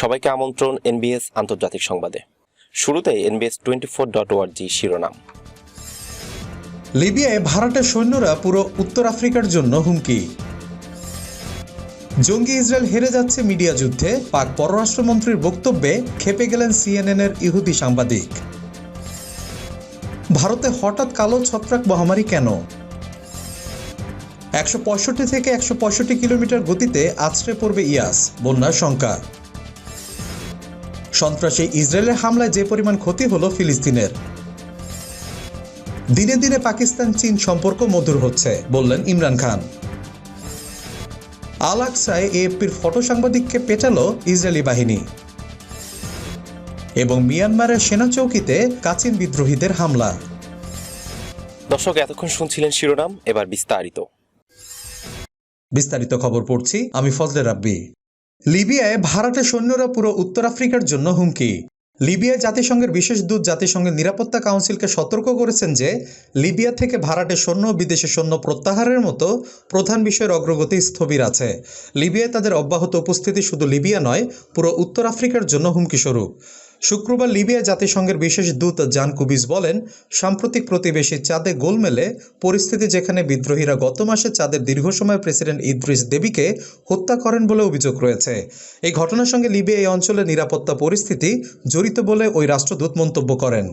সবাইকে আমন্ত্রণ এনবিএস আন্তর্জাতিক সংবাদে। শুরুতে এনবিএস টোয়েন্টি ফোর ডট ওয়ার্জি শিরোনাম। লিবিয়ায় ভাড়াটে সৈন্যরা পুরো উত্তর আফ্রিকার জন্য হুমকি। জঙ্গি ইসরায়েল হেরে যাচ্ছে মিডিয়া যুদ্ধে, পাক পররাষ্ট্রমন্ত্রীর বক্তব্যে খেপে গেলেন সিএনএনের ইহুদি সাংবাদিক। ভারতে হঠাৎ কালো ছত্রাক মহামারী কেন? একশো পঁয়ষট্টি থেকে একশো পঁয়ষট্টি কিলোমিটার গতিতে আছড়ে পড়বে ইয়াস বন্যার শঙ্কা সন্ত্রাসী ইসরায়েলের হামলায় যে পরিমাণ ক্ষতি হলো ফিলিস্তিনের। দিনে দিনে পাকিস্তান চীন সম্পর্ক মধুর হচ্ছে বললেন ইমরান খান। আল আকসায় এএফপির ফটো সাংবাদিককে পেটালো ইসরায়েলি বাহিনী। এবং মিয়ানমারের সেনা চৌকিতে কাচিন বিদ্রোহীদের হামলা। দর্শক এতক্ষণ শুনছিলেন শিরোনাম এবার বিস্তারিত। বিস্তারিত খবর পড়ছি আমি ফজলে রাব্বি। লিবিয়ায় ভারতের সৈন্যরা পুরো উত্তর আফ্রিকার জন্য হুমকি। লিবিয়ায় জাতিসংঘের বিশেষ দূত জাতিসংঘের নিরাপত্তা কাউন্সিলকে সতর্ক করেছেন যে, লিবিয়া থেকে ভাড়াটে সৈন্য বিদেশি সৈন্য প্রত্যাহারের মতো প্রধান বিষয়ের অগ্রগতি স্থবির আছে। লিবিয়ায় তাদের অব্যাহত উপস্থিতি শুধু লিবিয়া নয়, পুরো উত্তর আফ্রিকার জন্য হুমকি স্বরূপ শুক্রবার লিবিয়া জাতিসংঘের বিশেষ দূত জান কুবিজ বলেন, সাম্প্রতিক প্রতিবেশী চাঁদে গোলমেলে পরিস্থিতি যেখানে বিদ্রোহীরা গত মাসে চাঁদের দীর্ঘ সময় প্রেসিডেন্ট ইদ্রিস দেবীকে হত্যা করেন বলে অভিযোগ রয়েছে। এই ঘটনার সঙ্গে লিবিয়া এই অঞ্চলের নিরাপত্তা পরিস্থিতি জড়িত বলে ওই রাষ্ট্রদূত মন্তব্য করেন।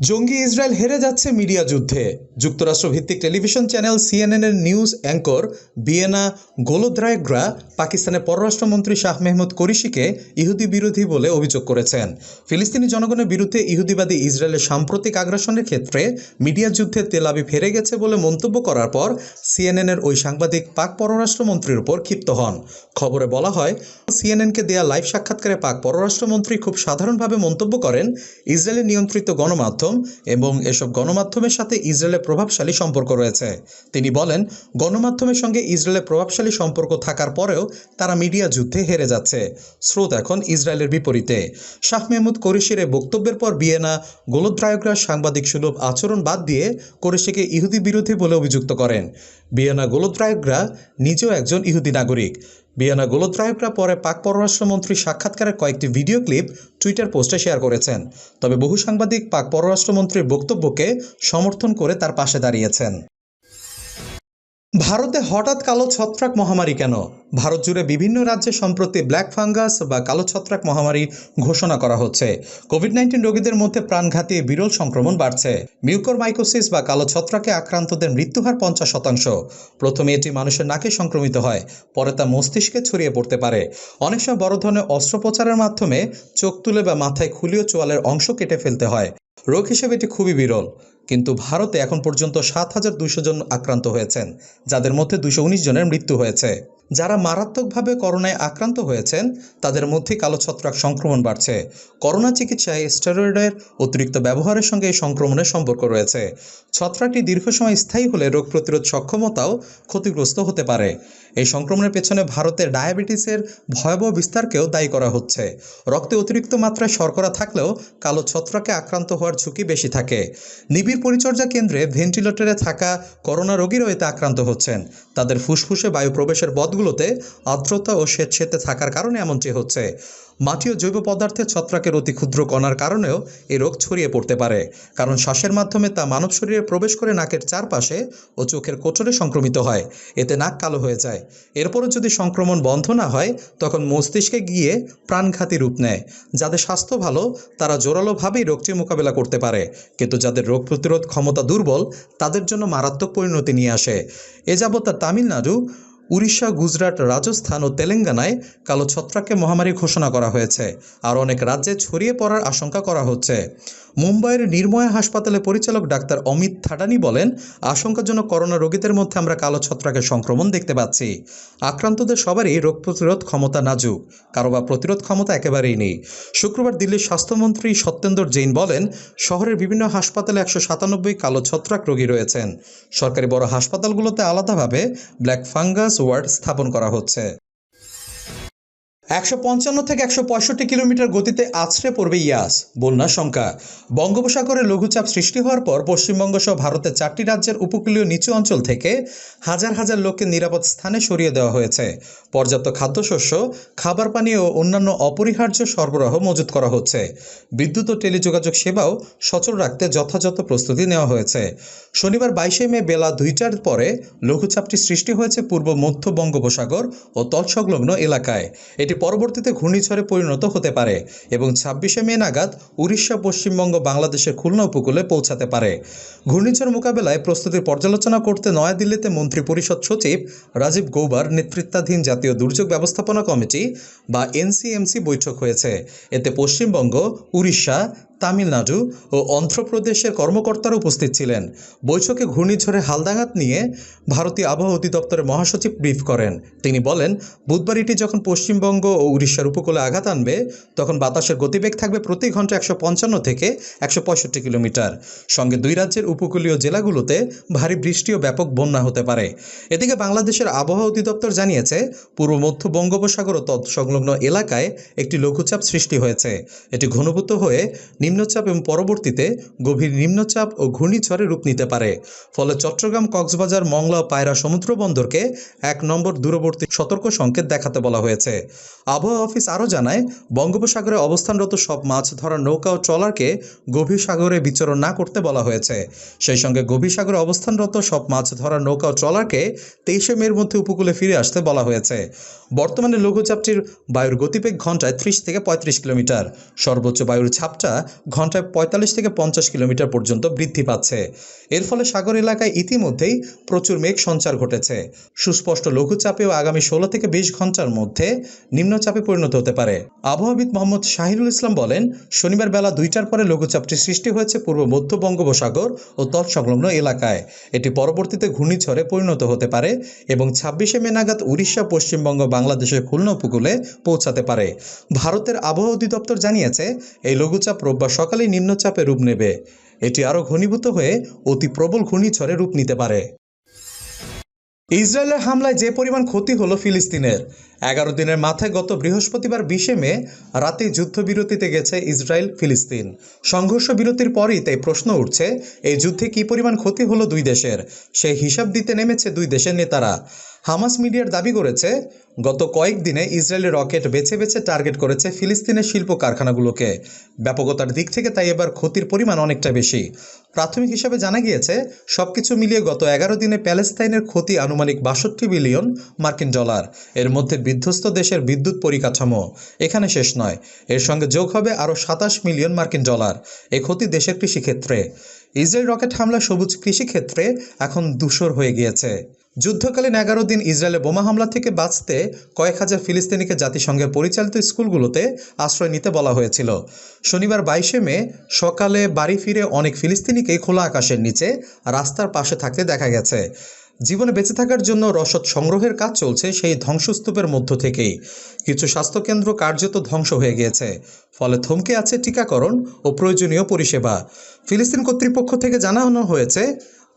জঙ্গি ইসরায়েল হেরে যাচ্ছে মিডিয়া যুদ্ধে। যুক্তরাষ্ট্র ভিত্তিক টেলিভিশন চ্যানেল সিএনএনের নিউজ অ্যাঙ্কর বিয়েনা গোলোদ্রায়গ্রা পাকিস্তানের পররাষ্ট্রমন্ত্রী শাহ মেহমুদ করিশিকে ইহুদি বিরোধী বলে অভিযোগ করেছেন। ফিলিস্তিনি জনগণের বিরুদ্ধে ইহুদিবাদী ইসরায়েলের সাম্প্রতিক আগ্রাসনের ক্ষেত্রে মিডিয়া যুদ্ধে তেলাবি ফেরে গেছে বলে মন্তব্য করার পর সিএনএনের ওই সাংবাদিক পাক পররাষ্ট্রমন্ত্রীর উপর ক্ষিপ্ত হন। খবরে বলা হয়, সিএনএনকে দেয়া লাইভ সাক্ষাৎকারে পাক পররাষ্ট্রমন্ত্রী খুব সাধারণভাবে মন্তব্য করেন, ইসরায়েলের নিয়ন্ত্রিত গণমাধ্যম এবং এসব গণমাধ্যমের সাথে ইসরায়েলের প্রভাবশালী সম্পর্ক রয়েছে। তিনি বলেন, গণমাধ্যমের সঙ্গে ইসরায়েলের প্রভাবশালী সম্পর্ক থাকার পরেও তারা মিডিয়া যুদ্ধে হেরে যাচ্ছে। স্রোত এখন ইসরায়েলের বিপরীতে। শাহ মেহমুদ কোরেশির বক্তব্যের পর বিয়েনা গোলোদ্রায়করা সাংবাদিক সুলভ আচরণ বাদ দিয়ে কোরেশিকে ইহুদি বিরোধী বলে অভিযুক্ত করেন। বিয়েনা গোলোদ্রায়করা নিজেও একজন ইহুদি নাগরিক। বিয়ানা গোলোদ্রায়করা পরে পাক পররাষ্ট্রমন্ত্রী সাক্ষাৎকারের কয়েকটি ভিডিও ক্লিপ টুইটার পোস্টে শেয়ার করেছেন। তবে বহু সাংবাদিক পাক পররাষ্ট্রমন্ত্রীর বক্তব্যকে সমর্থন করে তার পাশে দাঁড়িয়েছেন। ভারতে হঠাৎ কালো ছত্রাক মহামারী কেন? ভারত জুড়ে বিভিন্ন রাজ্যে সম্প্রতি ব্ল্যাক ফাঙ্গাস বা কালো ছত্রাক মহামারী ঘোষণা করা হচ্ছে। কোভিড নাইন্টিন রোগীদের মধ্যে প্রাণঘাতী বিরল সংক্রমণ বাড়ছে। মিউকর মাইকোসিস বা কালো ছত্রাকে আক্রান্তদের মৃত্যুহার পঞ্চাশ শতাংশ। প্রথমে এটি মানুষের নাকে সংক্রমিত হয়, পরে তা মস্তিষ্কে ছড়িয়ে পড়তে পারে। অনেক সময় বড় ধরনের অস্ত্রোপচারের মাধ্যমে চোখ তুলে বা মাথায় খুলিও চোয়ালের অংশ কেটে ফেলতে হয়। রোগ হিসেবে এটি খুবই বিরল। কিন্তু ভারতে এখন পর্যন্ত সাত হাজার দুশো জন আক্রান্ত হয়েছেন, যাদের মধ্যে দুশো উনিশ জনের মৃত্যু হয়েছে। যারা মারাত্মকভাবে করোনায় আক্রান্ত হয়েছেন, তাদের মধ্যে কালো ছত্রাক সংক্রমণ বাড়ছে। করোনা চিকিৎসায় স্টেরয়েডের অতিরিক্ত ব্যবহারের সঙ্গে এই সংক্রমণের সম্পর্ক রয়েছে। ছত্রাকটি দীর্ঘ সময় স্থায়ী হলে রোগ প্রতিরোধ সক্ষমতাও ক্ষতিগ্রস্ত হতে পারে। এই সংক্রমণের পেছনে ভারতের ডায়াবেটিসের ভয়াবহ বিস্তারকেও দায়ী করা হচ্ছে। রক্তে অতিরিক্ত মাত্রায় শর্করা থাকলেও কালো ছত্রাকে আক্রান্ত হওয়ার ঝুঁকি বেশি থাকে। নিবিড় পরিচর্যা কেন্দ্রে ভেন্টিলেটরে থাকা করোনা রোগীরাও এতে আক্রান্ত হচ্ছেন। তাদের ফুসফুসে বায়ু প্রবেশের পথগুলোতে আর্দ্রতা ও স্বেচ্ছেতে থাকার কারণে এমনটি হচ্ছে। মাটি ও জৈব পদার্থের ছত্রাকের অতি ক্ষুদ্র কণার কারণেও এই রোগ ছড়িয়ে পড়তে পারে। কারণ শ্বাসের মাধ্যমে তা মানব শরীরে প্রবেশ করে নাকের চারপাশে ও চোখের কোটরে সংক্রমিত হয়। এতে নাক কালো হয়ে যায়। এরপরও যদি সংক্রমণ বন্ধ না হয়, তখন মস্তিষ্কে গিয়ে প্রাণঘাতী রূপ নেয়। যাদের স্বাস্থ্য ভালো, তারা জোরালোভাবেই রোগটি মোকাবেলা করতে পারে। কিন্তু যাদের রোগ প্রতিরোধ ক্ষমতা দুর্বল, তাদের জন্য মারাত্মক পরিণতি নিয়ে আসে। এ যাবৎ তামিলনাড়ু উড়িষ্যা, গুজরাট, রাজস্থান ও তেলেঙ্গানায় কালো ছত্রাককে মহামারী ঘোষণা করা হয়েছে আর অনেক রাজ্যে ছড়িয়ে পড়ার আশঙ্কা করা হচ্ছে। মুম্বাইয়ের নির্ময়া হাসপাতালে পরিচালক ডাক্তার অমিত থাডানি বলেন, আশঙ্কাজনক করোনা রোগীদের মধ্যে আমরা কালো ছত্রাকের সংক্রমণ দেখতে পাচ্ছি। আক্রান্তদের সবারই রোগ প্রতিরোধ ক্ষমতা নাজুক, কারও বা প্রতিরোধ ক্ষমতা একেবারেই নেই। শুক্রবার দিল্লির স্বাস্থ্যমন্ত্রী সত্যেন্দর জৈন বলেন, শহরের বিভিন্ন হাসপাতালে একশো সাতানব্বই কালো ছত্রাক রোগী রয়েছেন। সরকারি বড় হাসপাতালগুলোতে আলাদাভাবে ব্ল্যাক ফাঙ্গাস ওয়ার্ড স্থাপন করা হচ্ছে। একশো পঞ্চান্ন থেকে একশো পঁয়ষট্টি কিলোমিটার গতিতে আছড়ে পড়বে ইয়াস, বন্যার শঙ্কা বঙ্গোপসাগরে লঘুচাপ সৃষ্টি হওয়ার পর পশ্চিমবঙ্গ সহ ভারতের চারটি রাজ্যের উপকূলীয় নিচু অঞ্চল থেকে হাজার হাজার লোককে নিরাপদ স্থানে সরিয়ে দেওয়া হয়েছে। পর্যাপ্ত খাদ্যশস্য, খাবার পানি ও অন্যান্য অপরিহার্য সরবরাহ মজুত করা হচ্ছে। বিদ্যুৎ ও টেলিযোগাযোগ সেবাও সচল রাখতে যথাযথ প্রস্তুতি নেওয়া হয়েছে। শনিবার বাইশে মে বেলা দুইটার পরে লঘুচাপটি সৃষ্টি হয়েছে পূর্ব মধ্য বঙ্গোপসাগর ও তৎসংলগ্ন এলাকায়। এটি পরবর্তীতে ঘূর্ণিঝড়ে পরিণত হতে পারে এবং ছাব্বিশে মে নাগাদ উড়িষ্যা, পশ্চিমবঙ্গ, বাংলাদেশের খুলনা উপকূলে পৌঁছাতে পারে। ঘূর্ণিঝড় মোকাবেলায় প্রস্তুতির পর্যালোচনা করতে নয়াদিল্লিতে মন্ত্রী পরিষদ সচিব রাজীব গৌবার নেতৃত্বাধীন জাতীয় দুর্যোগ ব্যবস্থাপনা কমিটি বা এনসিএমসি বৈঠক হয়েছে। এতে পশ্চিমবঙ্গ, উড়িষ্যা তামিলনাড়ু ও অন্ধ্রপ্রদেশের কর্মকর্তারা উপস্থিত ছিলেন। বৈঠকে ঘূর্ণিঝড়ে হালদাঘাত নিয়ে ভারতীয় আবহাওয়া অধিদপ্তরের মহাসচিব ব্রিফ করেন। তিনি বলেন, বুধবার এটি যখন পশ্চিমবঙ্গ ও উড়িষ্যার উপকূলে আঘাত আনবে, তখন বাতাসের গতিবেগ থাকবে প্রতি ঘণ্টা একশো পঞ্চান্ন থেকে একশো পঁয়ষট্টি কিলোমিটার। সঙ্গে দুই রাজ্যের উপকূলীয় জেলাগুলোতে ভারী বৃষ্টি ও ব্যাপক বন্যা হতে পারে। এদিকে বাংলাদেশের আবহাওয়া অধিদপ্তর জানিয়েছে, পূর্ব মধ্য বঙ্গোপসাগর ও তৎসংলগ্ন এলাকায় একটি লঘুচাপ সৃষ্টি হয়েছে। এটি ঘনীভূত হয়ে নিম্নচাপ এবং পরবর্তীতে গভীর নিম্নচাপ ও ঘূর্ণিঝড়ে রূপ নিতে পারে। ফলে চট্টগ্রাম, কক্সবাজার, মংলা ও পায়রা সমুদ্র বন্দরকে এক নম্বর দূরবর্তী সতর্ক সংকেত দেখাতে বলা হয়েছে। আবহাওয়া অফিস আরও জানায়, বঙ্গোপসাগরে অবস্থানরত সব মাছ ধরার নৌকা ও ট্রলারকে গভীর সাগরে বিচরণ না করতে বলা হয়েছে। সেই সঙ্গে গভীর সাগরে অবস্থানরত সব মাছ ধরার নৌকা ও ট্রলারকে তেইশে মের মধ্যে উপকূলে ফিরে আসতে বলা হয়েছে। বর্তমানে লঘুচাপটির বায়ুর গতিবেগ ঘন্টায় ত্রিশ থেকে পঁয়ত্রিশ কিলোমিটার। সর্বোচ্চ বায়ুর ঝাপটা ঘন্টায় পঁয়তাল্লিশ থেকে পঞ্চাশ কিলোমিটার পর্যন্ত বৃদ্ধি পাচ্ছে। এর ফলে সাগর এলাকায় ইতিমধ্যেই প্রচুর মেঘ সঞ্চার ঘটেছে। সুস্পষ্ট লঘুচাপেও আগামী ষোলো থেকে বিশ ঘণ্টার মধ্যে নিম্নচাপে পরিণত হতে পারে। আবহাওয়াবিদ মোহাম্মদ শাহিরুল ইসলাম বলেন, শনিবার বেলা দুইটার পরে লঘুচাপটি সৃষ্টি হয়েছে পূর্ব মধ্য বঙ্গোপসাগর ও তৎসংলগ্ন এলাকায়। এটি পরবর্তীতে ঘূর্ণিঝড়ে পরিণত হতে পারে এবং ছাব্বিশে মে নাগাদ উড়িষ্যা, পশ্চিমবঙ্গ, বাংলাদেশের খুলনা উপকূলে পৌঁছাতে পারে। ভারতের আবহাওয়া অধিদপ্তর জানিয়েছে, এই লঘুচাপ রোববার সকালেই নিম্নচাপে রূপ নেবে। এটি আরও ঘনীভূত হয়ে অতি প্রবল ঘূর্ণিঝড়ে রূপ নিতে পারে। ইসরায়েলের হামলায় যে পরিমাণ ক্ষতি হলো ফিলিস্তিনের। এগারো দিনের মাথায় গত বৃহস্পতিবার বিশে মে রাতে যুদ্ধবিরতিতে গেছে ইসরায়েল, ফিলিস্তিন। সংঘর্ষ বিরতির পরই তাই প্রশ্ন উঠছে, এই যুদ্ধে কী পরিমাণ ক্ষতি হলো দুই দেশের? সেই হিসাব দিতে নেমেছে দুই দেশের নেতারা। হামাস মিডিয়ার দাবি করেছে, গত কয়েকদিনে ইসরায়েলের রকেট বেছে বেছে টার্গেট করেছে ফিলিস্তিনের শিল্প কারখানাগুলোকে। ব্যাপকতার দিক থেকে তাই এবার ক্ষতির পরিমাণ অনেকটা বেশি। প্রাথমিক হিসাবে জানা গিয়েছে সব কিছু মিলিয়ে গত এগারো দিনে প্যালেস্তাইনের ক্ষতি আনুমানিক বাষট্টি বিলিয়ন মার্কিন ডলার। এর মধ্যে বিধ্বস্ত দেশের বিদ্যুৎ পরিকাঠামো। এখানে শেষ নয়, এর সঙ্গে যোগ হবে আরও সাতাশ মিলিয়ন মার্কিন ডলার। এ ক্ষতি দেশের কৃষিক্ষেত্রে। ইসরায়েল রকেট হামলা সবুজ কৃষিক্ষেত্রে এখন দূষর হয়ে গিয়েছে। যুদ্ধকালীন এগারো দিন ইসরায়েলে বোমা হামলা থেকে বাঁচতে কয়েক হাজার ফিলিস্তিনিকে জাতিসংঘের পরিচালিত স্কুলগুলোতে আশ্রয় নিতে বলা হয়েছিল। শনিবার বাইশে মে সকালে বাড়ি ফিরে অনেক ফিলিস্তিনিকে খোলা আকাশের নিচে রাস্তার পাশে থাকতে দেখা গেছে। জীবনে বেঁচে থাকার জন্য রসদ সংগ্রহের কাজ চলছে সেই ধ্বংসস্তূপের মধ্য থেকেই। কিছু স্বাস্থ্যকেন্দ্র কার্যত ধ্বংস হয়ে গিয়েছে, ফলে থমকে আছে টিকাকরণ ও প্রয়োজনীয় পরিষেবা। ফিলিস্তিন কর্তৃপক্ষ থেকে জানানো হয়েছে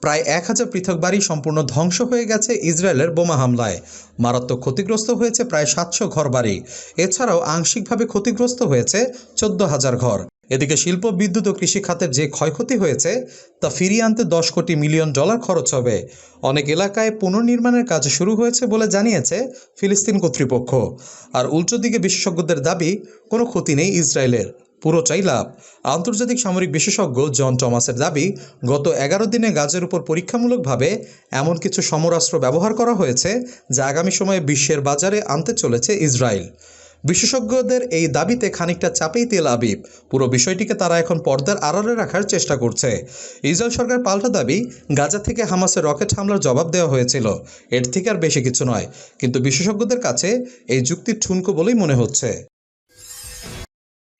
প্রায় এক হাজার পৃথক বাড়ি সম্পূর্ণ ধ্বংস হয়ে গেছে ইসরায়েলের বোমা হামলায়। মারাত্মক ক্ষতিগ্রস্ত হয়েছে প্রায় সাতশো ঘর বাড়ি। এছাড়াও আংশিকভাবে ক্ষতিগ্রস্ত হয়েছে চোদ্দ হাজার ঘর। এদিকে শিল্প, বিদ্যুৎ ও কৃষি খাতের যে ক্ষয়ক্ষতি হয়েছে, তা ফিরিয়ে আনতে দশ কোটি মিলিয়ন ডলার খরচ হবে। অনেক এলাকায় পুনর্নির্মাণের কাজ শুরু হয়েছে বলে জানিয়েছে ফিলিস্তিন কর্তৃপক্ষ। আর উল্টো দিকে বিশেষজ্ঞদের দাবি, কোনো ক্ষতি নেই ইসরায়েলের। পুরোটাই লাভ। আন্তর্জাতিক সামরিক বিশেষজ্ঞ জন টমাসের দাবি, গত এগারো দিনে গাজের উপর পরীক্ষামূলকভাবে এমন কিছু সমরাস্ত্র ব্যবহার করা হয়েছে যা আগামী সময়ে বিশ্বের বাজারে আনতে চলেছে ইসরায়েল। বিশেষজ্ঞদের এই দাবিতে খানিকটা চাপেই তেল আবিব। পুরো বিষয়টিকে তারা এখন পর্দার আড়ালে রাখার চেষ্টা করছে। ইসরায়েল সরকার পাল্টা দাবি, গাজা থেকে হামাসের রকেট হামলার জবাব দেওয়া হয়েছিল। এর থেকে আর বেশি কিছু নয়। কিন্তু বিশেষজ্ঞদের কাছে এই যুক্তি ঠুনকো বলেই মনে হচ্ছে।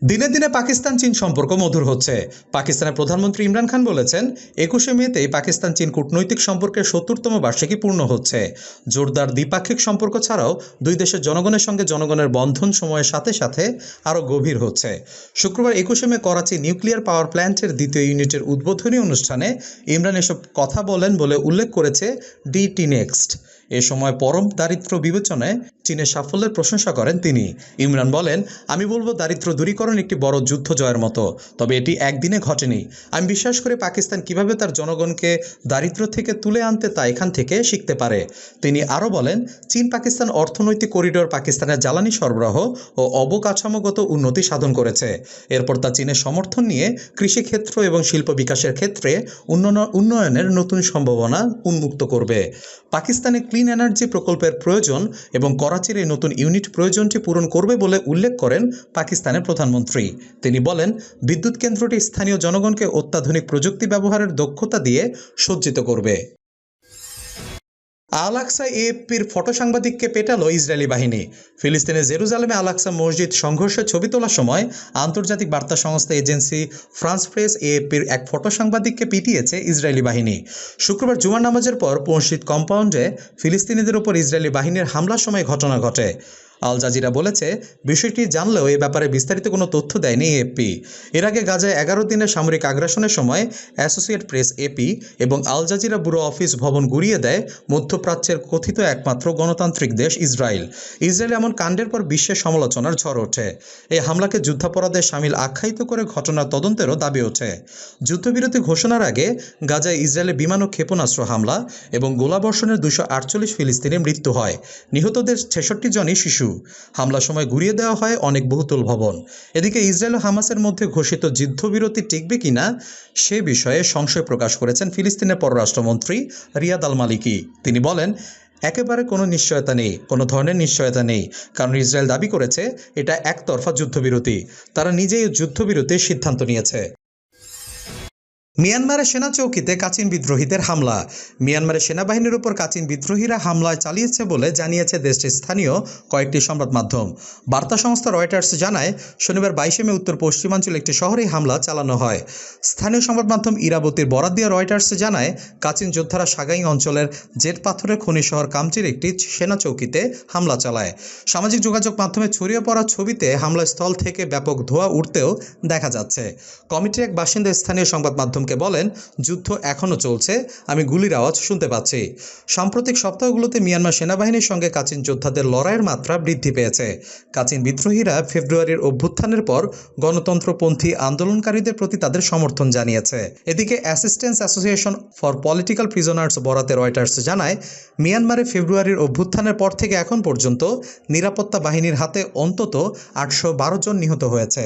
দিনে দিনে পাকিস্তান চীন সম্পর্ক মধুর হচ্ছে। পাকিস্তানের প্রধানমন্ত্রী ইমরান খান বলেছেন, একুশে মেতেই পাকিস্তান চীন কূটনৈতিক সম্পর্কের সত্তরতম বার্ষিকী পূর্ণ হচ্ছে। জোরদার দ্বিপাক্ষিক সম্পর্ক ছাড়াও দুই দেশের জনগণের সঙ্গে জনগণের বন্ধন সময়ের সাথে সাথে আরও গভীর হচ্ছে। শুক্রবার একুশে মে করাচি নিউক্লিয়ার পাওয়ার প্ল্যান্টের দ্বিতীয় ইউনিটের উদ্বোধনী অনুষ্ঠানে ইমরান এসব কথা বলেন বলে উল্লেখ করেছে ডিটি নেক্সট। এ সময় পরম দারিদ্র বিবেচনায় চীনের সাফল্যের প্রশংসা করেন তিনি। ইমরান বলেন, আমি বলব দারিদ্র দূরীকরণ একটি বড় যুদ্ধ জয়ের মতো, তবে এটি একদিনে ঘটেনি। আমি বিশ্বাস করি পাকিস্তান কীভাবে তার জনগণকে দারিদ্র থেকে তুলে আনতে তা এখান থেকে শিখতে পারে। তিনি আরও বলেন, চীন পাকিস্তান অর্থনৈতিক করিডোর পাকিস্তানের জ্বালানি সরবরাহ ও অবকাঠামোগত উন্নতি সাধন করেছে। এরপর তা চীনের সমর্থন নিয়ে কৃষিক্ষেত্র এবং শিল্প বিকাশের ক্ষেত্রে উন্নয়নের নতুন সম্ভাবনা উন্মুক্ত করবে। পাকিস্তানে ক্লিন এনার্জি প্রকল্পের প্রয়োজন এবং করাচির এই নতুন ইউনিট প্রয়োজনটি পূরণ করবে বলে উল্লেখ করেন পাকিস্তানের প্রধানমন্ত্রী। তিনি বলেন, বিদ্যুৎ কেন্দ্রটি স্থানীয় জনগণকে অত্যাধুনিক প্রযুক্তি ব্যবহারের দক্ষতা দিয়ে সজ্জিত করবে। আলাক্সা এএফপির ফটো সাংবাদিককে পেটাল ইসরায়েলি বাহিনী। ফিলিস্তিনের জেরুজালেমে আলাক্সা মসজিদ সংঘর্ষের ছবি তোলার সময় আন্তর্জাতিক বার্তা সংস্থা এজেন্সি ফ্রান্স প্রেস এএফপির এক ফটো সাংবাদিককে পিটিয়েছে ইসরায়েলি বাহিনী। শুক্রবার জুমার নামাজের পর মসজিদ কম্পাউন্ডে ফিলিস্তিনিদের ওপর ইসরায়েলি বাহিনীর হামলার সময় ঘটনা ঘটে। আল জাজিরা বলেছে, বিষয়টি জানলেও এ ব্যাপারে বিস্তারিত কোনো তথ্য দেয়নি এপি এর আগে গাজায় এগারো দিনের সামরিক আগ্রাসনের সময় অ্যাসোসিয়েট প্রেস এপি এবং আল জাজিরা ব্যুরো অফিস ভবন গুড়িয়ে দেয় মধ্যপ্রাচ্যের কথিত একমাত্র গণতান্ত্রিক দেশ ইসরায়েল। ইসরায়েল এমন কাণ্ডের পর বিশ্বের সমালোচনার ঝড় ওঠে। এই হামলাকে যুদ্ধাপরাধে সামিল আখ্যায়িত করে ঘটনার তদন্তেরও দাবি ওঠে। যুদ্ধবিরতি ঘোষণার আগে গাজায় ইসরায়েলের বিমান ও ক্ষেপণাস্ত্র হামলা এবং গোলাবর্ষণের দুশো আটচল্লিশ ফিলিস্তিনের মৃত্যু হয়। নিহতদের ছেষট্টি জনই শিশু। হামলার সময় ঘুরিয়ে দেওয়া হয় অনেক বহুতল ভবন এদিকে ইসরায়েল ও হামাসের মধ্যে ঘোষিত যুদ্ধবিরতি টিকবে কিনা, সে বিষয়ে সংশয় প্রকাশ করেছেন ফিলিস্তিনের পররাষ্ট্রমন্ত্রী রিয়াদ আল মালিকি। তিনি বলেন, একেবারে কোনো নিশ্চয়তা নেই, কোনো ধরনের নিশ্চয়তা নেই, কারণ ইসরায়েল দাবি করেছে, এটা একতরফা যুদ্ধবিরতি। তারা নিজেই যুদ্ধবিরতির সিদ্ধান্ত নিয়েছে। মিয়ানমারের সেনা চৌকিতে কাচিন বিদ্রোহীদের হামলা। মিয়ানমারের সেনাবাহিনীর উপর কাচিন বিদ্রোহীরা হামলায় চালিয়েছে বলে জানিয়েছে দেশটির স্থানীয় কয়েকটি সংবাদ মাধ্যম। বার্তা সংস্থা রয়টার্স জানায়, শনিবার বাইশে মে উত্তর পশ্চিমাঞ্চলে একটি শহরে হামলা চালানো হয়। স্থানীয় সংবাদ মাধ্যম ইরাবতীর বরাদ দিয়ে রয়টার্স জানায়, কাচিন যোদ্ধারা সাগাই অঞ্চলের জেট পাথরের খনি শহর কামচির একটি সেনা চৌকিতে হামলা চালায়। সামাজিক যোগাযোগ মাধ্যমে ছড়িয়ে পড়া ছবিতে হামলাস্থল থেকে ব্যাপক ধোঁয়া উঠতেও দেখা যাচ্ছে। কমিটির এক বাসিন্দা স্থানীয় সংবাদ মাধ্যমকে বলেন, যুদ্ধ এখনও চলছে, আমি গুলির আওয়াজ শুনতে পাচ্ছি। সাম্প্রতিক সপ্তাহগুলোতে মিয়ানমার সেনাবাহিনীর সঙ্গে কাচিন যোদ্ধাদের লড়াইয়ের মাত্রা বৃদ্ধি পেয়েছে। কাচিন বিদ্রোহীরা ফেব্রুয়ারির অভ্যুত্থানের পর গণতন্ত্রপন্থী আন্দোলনকারীদের প্রতি তাদের সমর্থন জানিয়েছে। এদিকে assistance association for political prisoners বরাতে রয়টার্স জানায়, মিয়ানমারে ফেব্রুয়ারির অভ্যুত্থানের পর থেকে এখন পর্যন্ত নিরাপত্তা বাহিনীর হাতে অন্তত আটশো বারো জন নিহত হয়েছে।